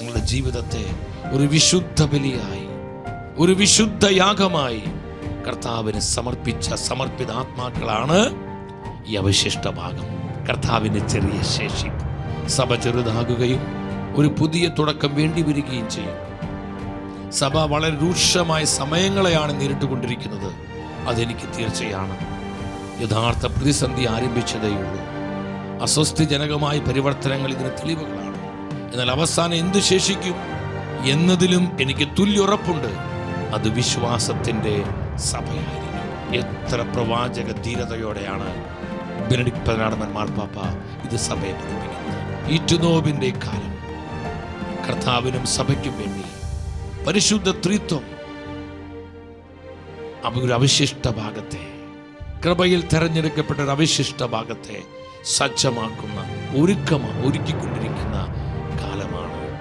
തങ്ങളുടെ ജീവിതത്തെ ഒരു വിശുദ്ധ ബലിയായി ഒരു വിശുദ്ധ യാഗമായി കർത്താവിന് സമർപ്പിച്ച സമർപ്പിത ആത്മാക്കളാണ് ഈ അവശിഷ്ട ഭാഗം. കർത്താവിന്റെ ചെറിയ ശേഷി സഭ ചെറുതാകുകയും ഒരു പുതിയ തുടക്കം വേണ്ടി വരികയും ചെയ്യും. സഭ വളരെ രൂക്ഷമായ സമയങ്ങളെയാണ് നേരിട്ടുകൊണ്ടിരിക്കുന്നത്. അതെനിക്ക് തീർച്ചയാണ്. യഥാർത്ഥ പ്രതിസന്ധി ആരംഭിച്ചതേയുള്ളൂ. അസ്വസ്ഥജനകമായ പരിവർത്തനങ്ങൾ ഇതിന് തെളിവുകളാണ്. എന്നാൽ അവസാനം എന്തു ശേഷിക്കും എന്നതിലും എനിക്ക് തുല്യുറപ്പുണ്ട്. അത് വിശ്വാസത്തിന്റെ സഭയായിരിക്കും എത്ര പ്രവാചക ധീരതയോടെയാണ് ബെനഡിക് പതിനാടമൻ മാർപ്പാപ്പ ഇത് സഭയെ പഠിപ്പിക്കുന്നത്. ഈറ്റുനോവിന്റെ കാലം. കർത്താവിനും സഭയ്ക്കും വേണ്ടി പരിശുദ്ധ ത്രിത്വം. അവരുടെ അവശിഷ്ട ഭാഗത്തെ. കൃപയിൽ തെരഞ്ഞെടുക്കപ്പെട്ട ഒരു അവശിഷ്ട ഭാഗത്തെ സജ്ജമാക്കുന്ന ഒരുക്കമാണ് ഒരുക്കിക്കൊണ്ടിരിക്കുന്ന